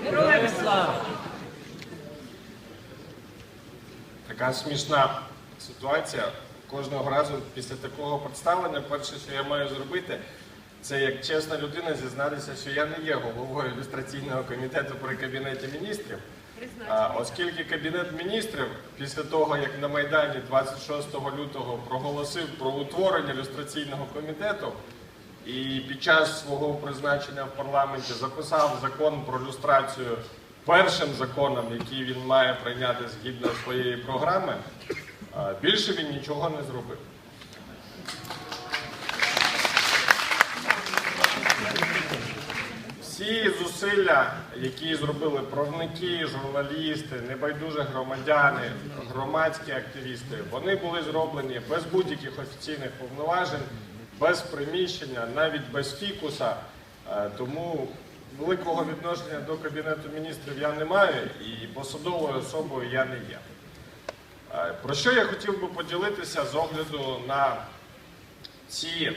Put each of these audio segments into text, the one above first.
Героям слава! Така смішна ситуація. Кожного разу після такого представлення, перше, що я маю зробити, це як чесна людина зізнатися, що я не є головою ілюстраційного комітету при кабінеті міністрів. А, оскільки кабінет міністрів після того, як на Майдані 26 лютого проголосив про утворення ілюстраційного комітету і під час свого призначення в парламенті записав закон про люстрацію першим законом, який він має прийняти згідно своєї програми, більше він нічого не зробив. Всі зусилля, які зробили правники, журналісти, небайдужі громадяни, громадські активісти, вони були зроблені без будь-яких офіційних повноважень, без приміщення, навіть без фікуса. Е, Тому великого відношення до Кабінету міністрів я не маю і посадовою особою я не є. Е, Про що я хотів би поділитися з огляду на ці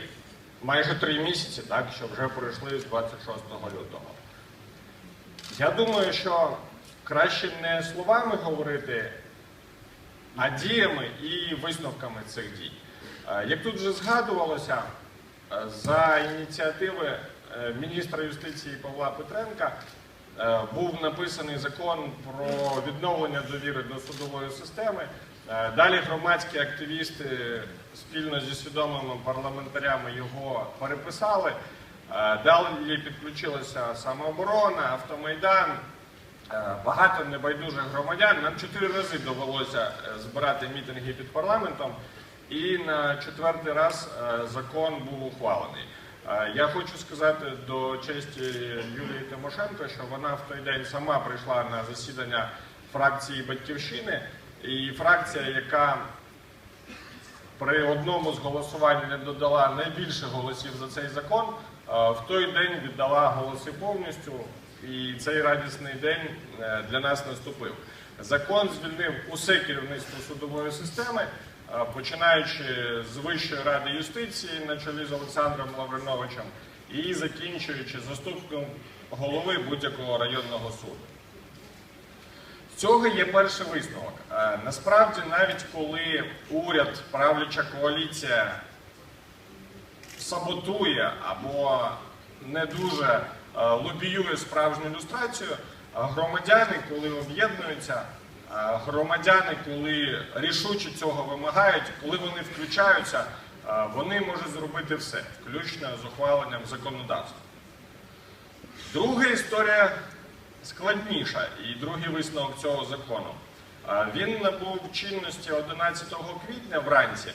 майже три місяці, так, що вже пройшли з 26 лютого. Я думаю, що краще не словами говорити, а діями і висновками цих дій. Е, Як тут вже згадувалося, е, за ініціативи е, міністра юстиції Павла Петренка був написаний закон про відновлення довіри до судової системи. Далі громадські активісти спільно зі свідомими парламентарями його переписали. Далі підключилася самооборона, автомайдан, багато небайдужих громадян. Нам чотири рази довелося збирати мітинги під парламентом, і на четвертий раз е, закон був ухвалений. Е, Я хочу сказати до честі Юлії Тимошенко, що вона в той день сама прийшла на засідання фракції Батьківщини, і фракція, яка при одному з голосувань не додала найбільше голосів за цей закон, е, в той день віддала голоси повністю, і цей радісний день для нас наступив. Закон звільнив усе керівництво судової системи, починаючи з Вищої ради юстиції на чолі з Олександром Лавриновичем і закінчуючи заступником голови будь-якого районного суду. З цього є перший висновок. Е, Насправді, навіть коли уряд, правляча коаліція саботує або не дуже е, лобіює справжню ілюстрацію, е, громадяни, коли об'єднуються, е, громадяни, коли рішуче цього вимагають, коли вони включаються, вони можуть зробити все, включно з ухваленням законодавства. Друга історія складніша і другий висновок цього закону. Він набув чинності 11 квітня вранці,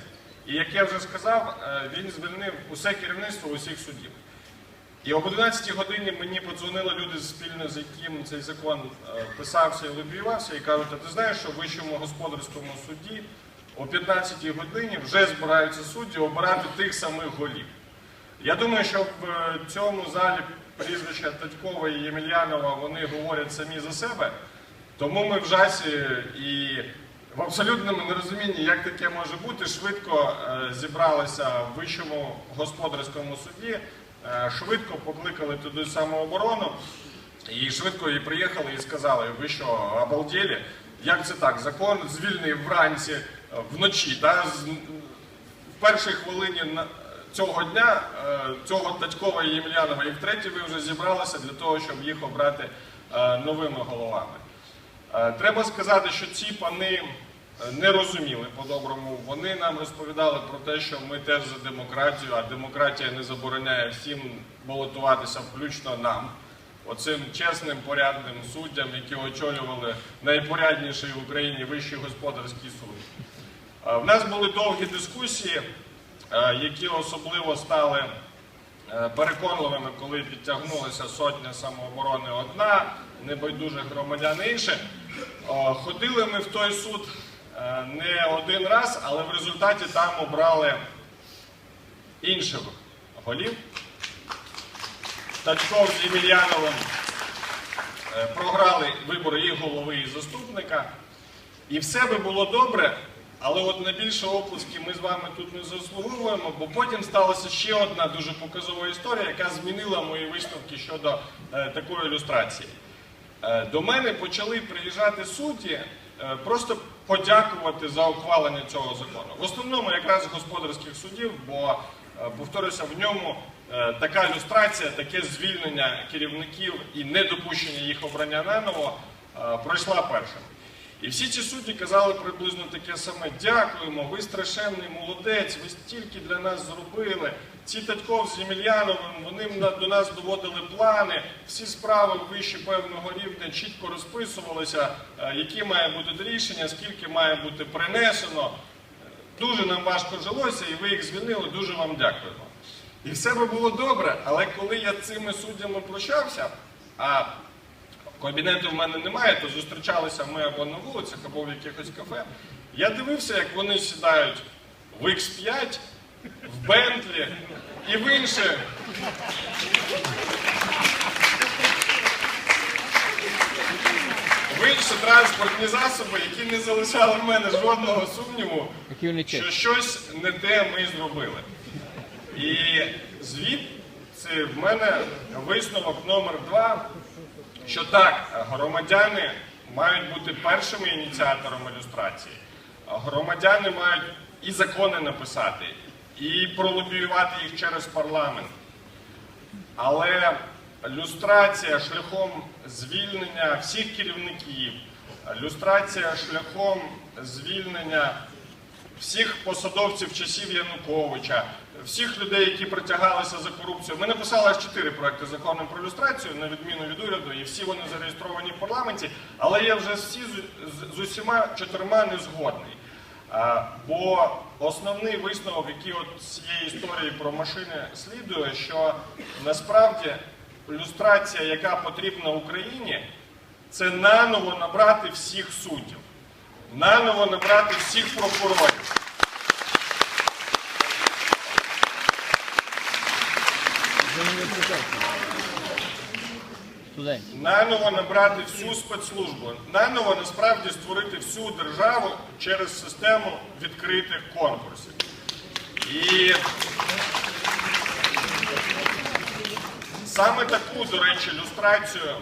і як я вже сказав, він звільнив усе керівництво усіх судів. І об 11 годині мені подзвонили люди спільно з яким цей закон е, писався і лобіювався, і кажуть, а ти знаєш, що в вищому господарському суді о 15 годині вже збираються судді обирати тих самих голів. Я думаю, що в е, цьому залі прізвища Татькова і Ємельянова вони говорять самі за себе, тому ми в жасі і в абсолютному нерозумінні, як таке може бути, швидко е, зібралися в вищому господарському суді, швидко покликали туди самооборону і швидко і приїхали і сказали, ви що, обалдєлі? Як це так? Закон звільнив вранці, е, вночі, та, в першій хвилині цього дня, е, цього Татькова і Ємельянова, і втретє ви вже зібралися для того, щоб їх обрати е, новими головами. Е, Треба сказати, що ці пани е, не розуміли по-доброму. Вони нам розповідали про те, що ми теж за демократію, а демократія не забороняє всім балотуватися, включно нам. Оцим чесним, порядним суддям, які очолювали найпорядніший в Україні Вищий господарський суд. Е, В нас були довгі дискусії, е, які особливо стали е, переконливими, коли підтягнулася сотня самооборони одна, небайдужих громадян інше. Ходили ми в той суд не один раз, але в результаті там обрали інших голів. Татьков з Ємельяновим е, програли вибори і голови, і заступника. І все би було добре, але от на більше оплески ми з вами тут не заслуговуємо, бо потім сталася ще одна дуже показова історія, яка змінила мої висновки щодо е, такої ілюстрації. Е, До мене почали приїжджати судді е, просто подякувати за ухвалення цього закону. В основному якраз господарських судів, бо, е, повторюся, в ньому е, така люстрація, таке звільнення керівників і недопущення їх обрання наново е, пройшла першим. І всі ці судді казали приблизно таке саме: дякуємо, ви страшенний молодець, ви стільки для нас зробили. Ці Татьков з Ємельяновим, вони до нас доводили плани, всі справи вище певного рівня чітко розписувалися, е, які має бути рішення, скільки має бути принесено. Дуже нам важко жилося, і ви їх звільнили, дуже вам дякуємо. І все би було добре, але коли я цими суддями прощався, а кабінету в мене немає, то зустрічалися ми або на вулицях, або в якихось кафе. Я дивився, як вони сідають в X5, в Бентлі і в інші. В інші транспортні засоби, які не залишали в мене жодного сумніву, що щось не те ми зробили. І звідси в мене висновок номер два, що так, громадяни мають бути першими ініціаторами ілюстрації. Громадяни мають і закони написати, і пролобіювати їх через парламент. Але люстрація шляхом звільнення всіх керівників, люстрація шляхом звільнення всіх посадовців часів Януковича, всіх людей, які притягалися за корупцію. Ми написали аж чотири проекти закону про люстрацію, на відміну від уряду, і всі вони зареєстровані в парламенті, але я вже всі з, з- з усіма чотирма не згодний. А, бо основний висновок, який от цієї історії про машини слідує, що насправді люстрація, яка потрібна Україні, це наново набрати всіх суддів, наново набрати всіх прокурорів. З університету. Студентів. Наново набрати всю спецслужбу, наново насправді створити всю державу через систему відкритих конкурсів. І саме таку, до речі, люстрацію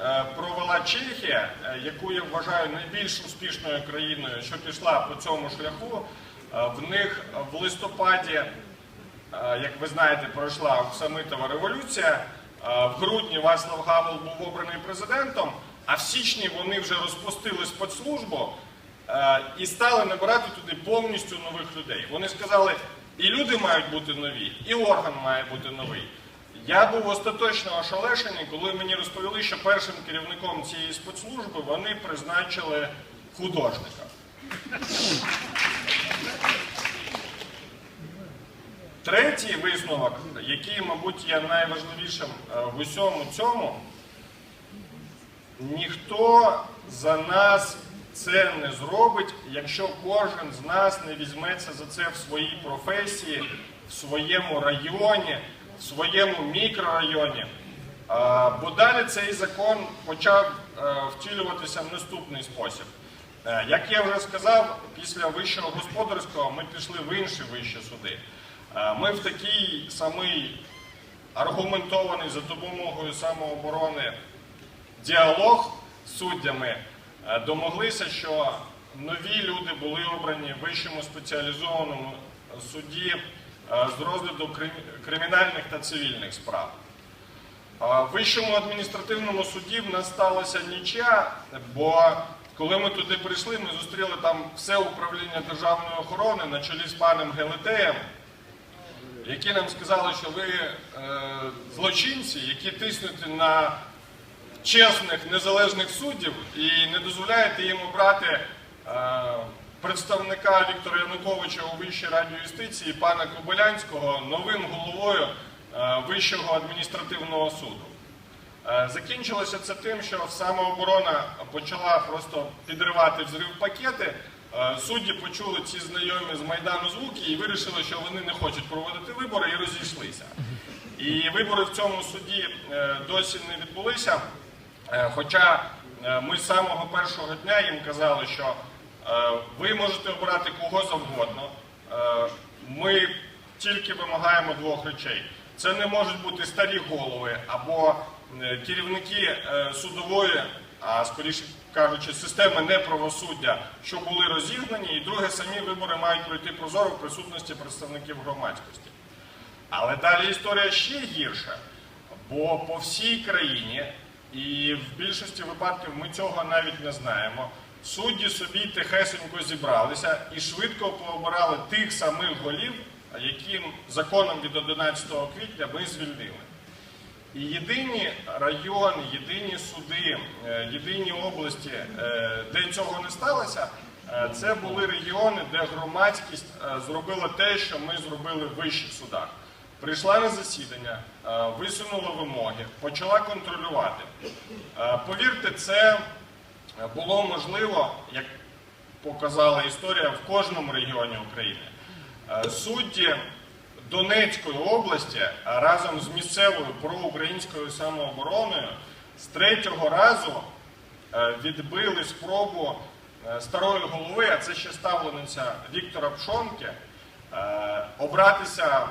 е, провела Чехія, е, яку я вважаю найбільш успішною країною, що пішла по цьому шляху. Е, В них в листопаді як ви знаєте, пройшла Оксамитова революція. Е, В грудні Вацлав Гавел був обраний президентом, а в січні вони вже розпустили спецслужбу е, і стали набирати туди повністю нових людей. Вони сказали, і люди мають бути нові, і орган має бути новий. Я був остаточно ошелешений, коли мені розповіли, що першим керівником цієї спецслужби вони призначили художника. Третій висновок, який, мабуть, є найважливішим е, в усьому цьому, ніхто за нас це не зробить, якщо кожен з нас не візьметься за це в своїй професії, в своєму районі, в своєму мікрорайоні. Бо далі цей закон почав е, втілюватися в наступний спосіб. Е, Як я вже сказав, після вищого господарського ми пішли в інші вищі суди. Е, Ми в такий самий аргументований за допомогою самооборони діалог з суддями е, домоглися, що нові люди були обрані в вищому спеціалізованому суді е, з розгляду кримінальних та цивільних справ. В Вищому адміністративному суді в нас сталося нічия, бо коли ми туди прийшли, ми зустріли там все управління державної охорони на чолі з паном Гелетеєм, які нам сказали, що ви е, злочинці, які тиснете на чесних незалежних суддів і не дозволяєте їм обрати е, представника Віктора Януковича у Вищій раді юстиції пана Кобилянського новим головою е, Вищого адміністративного суду. Закінчилося це тим, що самооборона почала просто підривати взрив пакети. Е, Судді почули ці знайомі з Майдану звуки і вирішили, що вони не хочуть проводити вибори і розійшлися. І вибори в цьому суді е, досі не відбулися. Е, Хоча ми з самого першого дня їм казали, що ви можете обирати кого завгодно. Ми тільки вимагаємо двох речей. Це не можуть бути старі голови або керівники судової, а скоріше кажучи, системи неправосуддя, що були розігнані, і друге, самі вибори мають пройти прозоро в присутності представників громадськості. Але далі історія ще гірша, бо по всій країні, і в більшості випадків ми цього навіть не знаємо. Судді собі тихесенько зібралися і швидко пообирали тих самих голів, яким законом від 11 квітня ми звільнили. І єдині райони, єдині суди, е, єдині області, е, де цього не сталося, е, це були регіони, де громадськість зробила те, що ми зробили в вищих судах. Прийшла на засідання, висунула вимоги, почала контролювати. Повірте, це було можливо, як показала історія, в кожному регіоні України. Судді Донецької області разом з місцевою проукраїнською самообороною з третього разу е, відбили спробу е, старої голови, а це ще ставлениця Віктора Пшонки, е, обратися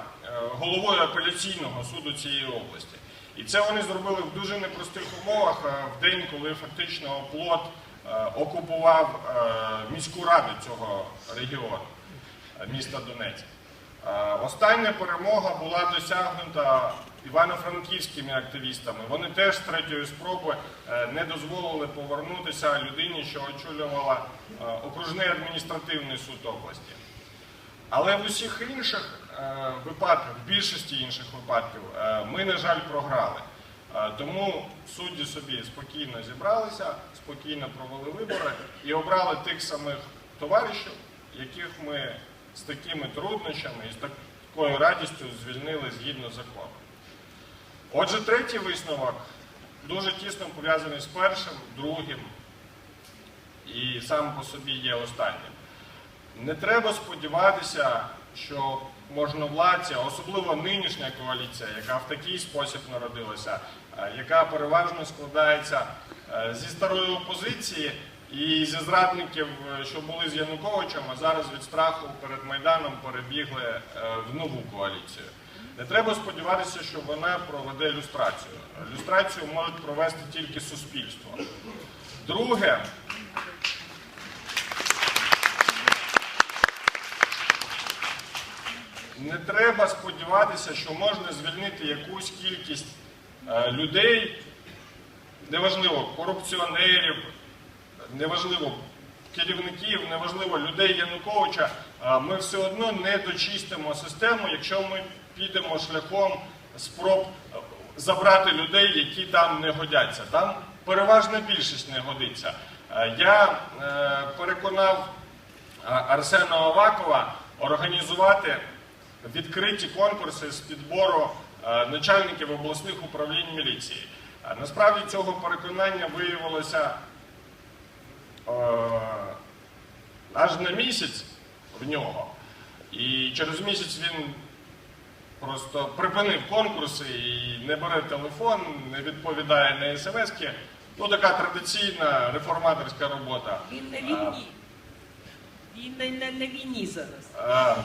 головою апеляційного суду цієї області. І це вони зробили в дуже непростих умовах в день, коли фактично плот е, окупував міську раду цього регіону, міста Донецьк. Остання перемога була досягнута івано-франківськими активістами. Вони теж з третьої спроби е, не дозволили повернутися людині, що очолювала е, окружний адміністративний суд області. Але в усіх інших е, випадках, в більшості інших випадків, ми, на жаль, програли. Тому судді собі спокійно зібралися, спокійно провели вибори і обрали тих самих товаришів, яких ми з такими труднощами і з такою радістю звільнили згідно закону. Отже, третій висновок дуже тісно пов'язаний з першим, другим і сам по собі є останнім. Не треба сподіватися, що можновладця, особливо нинішня коаліція, яка в такий спосіб народилася, яка переважно складається е, зі старої опозиції і зі зрадників, е, що були з Януковичем, а зараз від страху перед Майданом перебігли е, в нову коаліцію. Не треба сподіватися, що вона проведе люстрацію. Люстрацію можуть провести тільки суспільство. Друге, не треба сподіватися, що можна звільнити якусь кількість е, людей, неважливо, корупціонерів, неважливо керівників, неважливо людей Януковича. Ми все одно не дочистимо систему, якщо ми підемо шляхом спроб е, забрати людей, які там не годяться. Там переважна більшість не годиться. Е, Я е, переконав Арсена Авакова організувати відкриті конкурси з підбору начальників обласних управлінь міліції. Насправді цього переконання виявилося аж на місяць в нього. І через місяць він просто припинив конкурси і не бере телефон, не відповідає на смски. Ну, така традиційна реформаторська робота. Він на війні. Він на, на, на війні зараз. Е,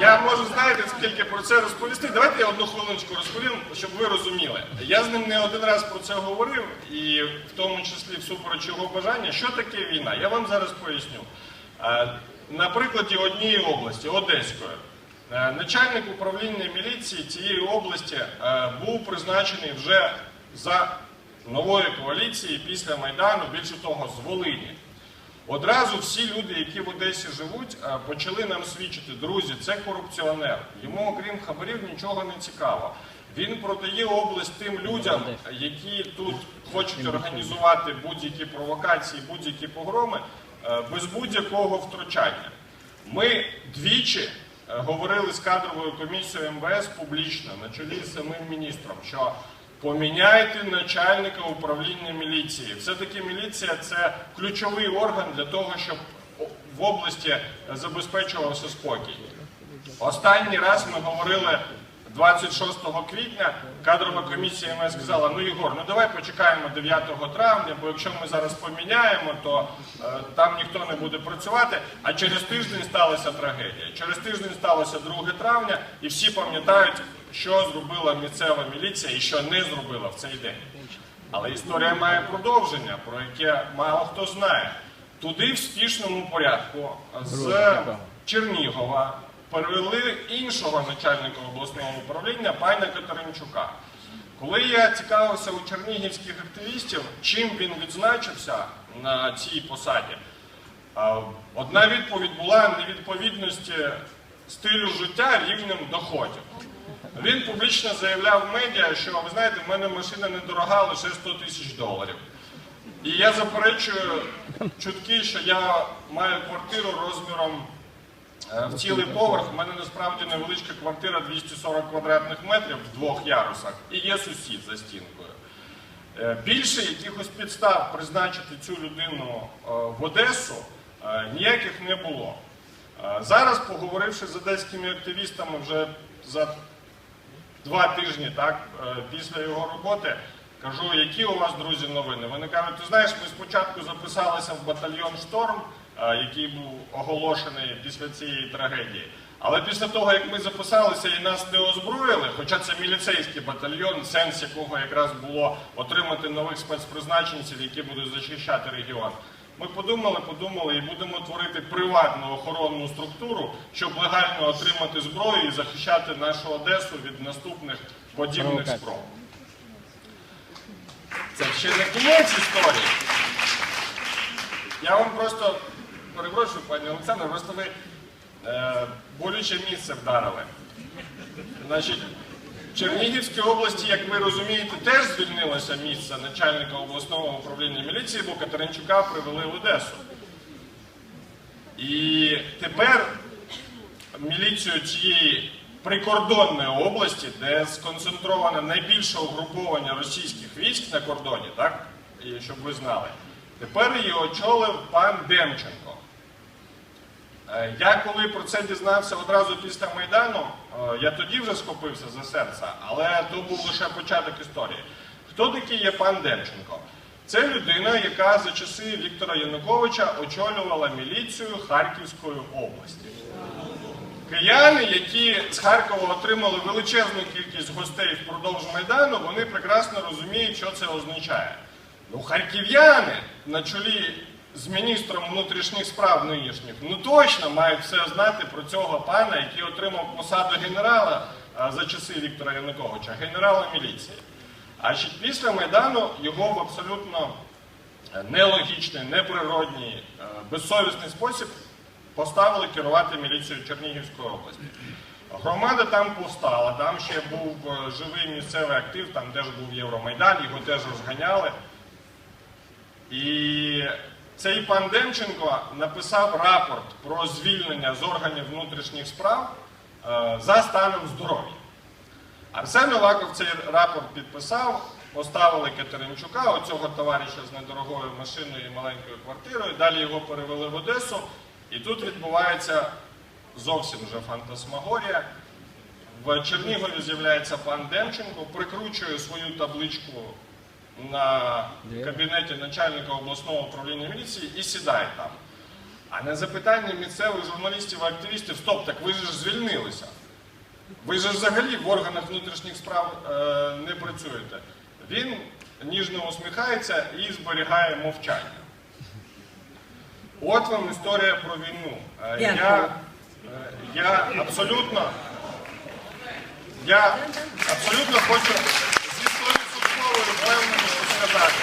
Я можу, знаєте, скільки про це розповісти. Давайте я одну хвилиночку розповім, щоб ви розуміли. Я з ним не один раз про це говорив, і в тому числі всупереч його бажання, що таке війна. Я вам зараз поясню. Е, На прикладі однієї області, Одеської, е, начальник управління міліції цієї області е, був призначений вже за нової коаліції після Майдану, більше того, з Волині. Одразу всі люди, які в Одесі живуть, е, почали нам свідчити, друзі, це корупціонер. Йому, окрім хабарів, нічого не цікаво. Він продає область тим людям, які тут хочуть організувати будь-які провокації, будь-які погроми е, без будь-якого втручання. Ми двічі е, говорили з кадровою комісією МВС публічно на чолі з самим міністром, що поміняйте начальника управління міліції. Все-таки міліція це ключовий орган для того, щоб в області забезпечувався спокій. Останній раз ми говорили 26 квітня. Кадрова комісія МС сказала: ну Ігор, ну давай почекаємо 9 травня, бо якщо ми зараз поміняємо, то е, там ніхто не буде працювати. А через тиждень сталася трагедія. Через тиждень сталося 2 травня, і всі пам'ятають, що зробила місцева міліція і що не зробила в цей день. Але історія має продовження, про яке мало хто знає. Туди в спішному порядку з Чернігова перевели іншого начальника обласного управління пана Катеринчука. Коли я цікавився у чернігівських активістів, чим він відзначився на цій посаді, одна відповідь була невідповідності стилю життя рівнем доходів. Він публічно заявляв в медіа, що ви знаєте, в мене машина недорога, лише 100 тисяч доларів. І я заперечую чутки, що я маю квартиру розміром в цілий поверх. У мене насправді невеличка квартира 240 квадратних метрів в двох ярусах і є сусід за стінкою. Е, Більше якихось підстав призначити цю людину е, в Одесу е, ніяких не було. Е, Зараз, поговоривши з одеськими активістами вже за два тижні так, е, після його роботи, кажу, які у вас, друзі, новини. Вони кажуть, ти знаєш, ми спочатку записалися в батальйон Шторм, е, який був оголошений після цієї трагедії. Але після того, як ми записалися і нас не озброїли, хоча це міліцейський батальйон, сенс якого якраз було отримати нових спецпризначенців, які будуть захищати регіон. Ми подумали, подумали і будемо творити приватну охоронну структуру, щоб легально отримати зброю і захищати нашу Одесу від наступних подібних спроб. Це ще не кінець історії. Я вам просто перепрошую, пані Олександр, просто ви е, болюче місце вдарили. Значить, в Чернігівській області, як ви розумієте, теж звільнилося місце начальника обласного управління міліції, бо Катеринчука привели в Одесу. І тепер міліцію цієї прикордонної області, де сконцентроване найбільше угруповання російських військ на кордоні, так? І щоб ви знали, тепер її очолив пан Демченко. Е, Я коли про це дізнався одразу після Майдану, е, я тоді вже схопився за серце, але то був лише початок історії. Хто такий є пан Демченко? Це людина, яка за часи Віктора Януковича очолювала міліцію Харківської області. Кияни, які з Харкова отримали величезну кількість гостей впродовж Майдану, вони прекрасно розуміють, що це означає. Ну, харків'яни на чолі з міністром внутрішніх справ нинішніх, ну точно мають все знати про цього пана, який отримав посаду генерала за часи Віктора Януковича, генерала міліції. А ще після Майдану його в абсолютно е, нелогічний, неприродній, е, безсовісний спосіб поставили керувати міліцією Чернігівської області. Громада там повстала, там ще був е, живий місцевий актив, там теж був Євромайдан, його теж розганяли. І цей пан Демченко написав рапорт про звільнення з органів внутрішніх справ е, за станом здоров'я. Арсен Новаков цей рапорт підписав, поставили Катеринчука, оцього товариша з недорогою машиною і маленькою квартирою. Далі його перевели в Одесу. І тут відбувається зовсім вже фантасмагорія. В Чернігові з'являється пан Демченко, прикручує свою табличку на кабінеті начальника обласного управління міліції і сідає там. А на запитання місцевих журналістів і активістів, стоп, так ви ж звільнилися. Ви ж взагалі в органах внутрішніх справ е, не працюєте. Він ніжно усміхається і зберігає мовчання. От вам історія про війну. Е, Я, е, я абсолютно, я абсолютно хочу зі 100% впевненістю сказати.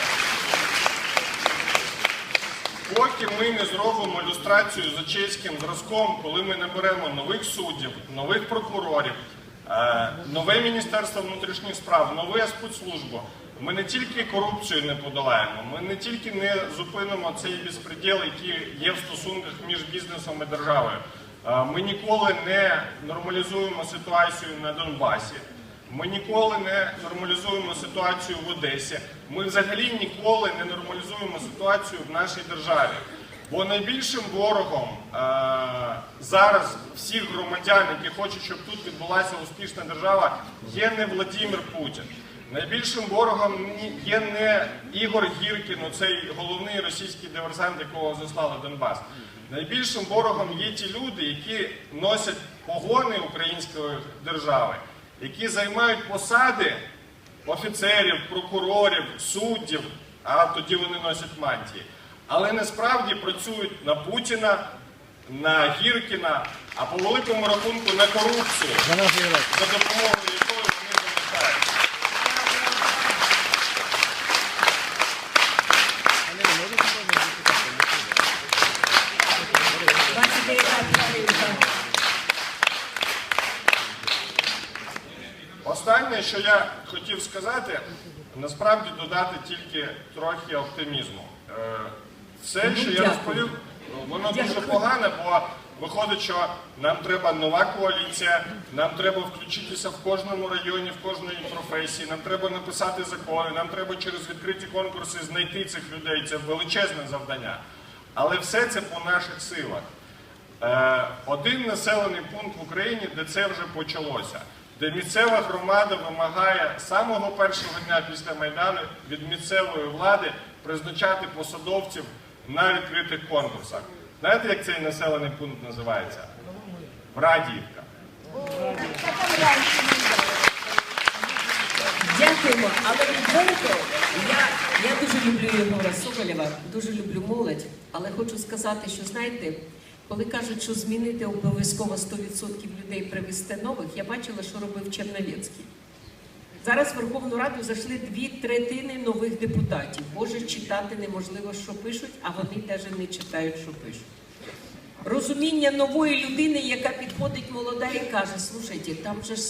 Поки ми не зробимо люстрацію за чеським зразком, коли ми наберемо нових суддів, нових прокурорів, е, нове Міністерство внутрішніх справ, нову спецслужбу, ми не тільки корупцію не подолаємо, ми не тільки не зупинимо цей безпреділ, який є в стосунках між бізнесом і державою. е, Ми ніколи не нормалізуємо ситуацію на Донбасі. Ми ніколи не нормалізуємо ситуацію в Одесі. Ми взагалі ніколи не нормалізуємо ситуацію в нашій державі. Бо найбільшим ворогом е, зараз всіх громадян, які хочуть, щоб тут відбулася успішна держава, є не Владимир Путін. Найбільшим ворогом є не Ігор Гіркін, цей головний російський диверсант, якого заслали Донбас. Найбільшим ворогом є ті люди, які носять погони української держави, які займають посади офіцерів, прокурорів, суддів, а тоді вони носять мантії. Але насправді працюють на Путіна, на Гіркіна, а по великому рахунку на корупцію, За допомогою якої вони залишають. Але не можете кожного депутата не чути. 29 хвилинка. Останнє, що я хотів сказати, насправді додати тільки трохи оптимізму. Все, що я розповів, воно дуже погане, бо виходить, що нам треба нова коаліція, нам треба включитися в кожному районі, в кожній професії, нам треба написати закони, нам треба через відкриті конкурси знайти цих людей. Це величезне завдання. Але все це по наших силах. Е, один населений пункт в Україні, де це вже почалося, де місцева громада вимагає самого першого дня після Майдану від місцевої влади призначати посадовців на відкритих конкурсах. Знаєте, як цей населений пункт називається? Брадіївка. Дякуємо, але відверто я, я дуже люблю Єгора Соболєва, дуже люблю молодь, але хочу сказати, що знаєте, коли кажуть, що змінити обов'язково 100% людей привести нових, я бачила, що робив Черновецький. Зараз в Верховну Раду зайшли дві третини нових депутатів. Боже, читати неможливо, що пишуть, а вони навіть не читають, що пишуть. Розуміння нової людини, яка підходить молода і каже, слушайте, там же ж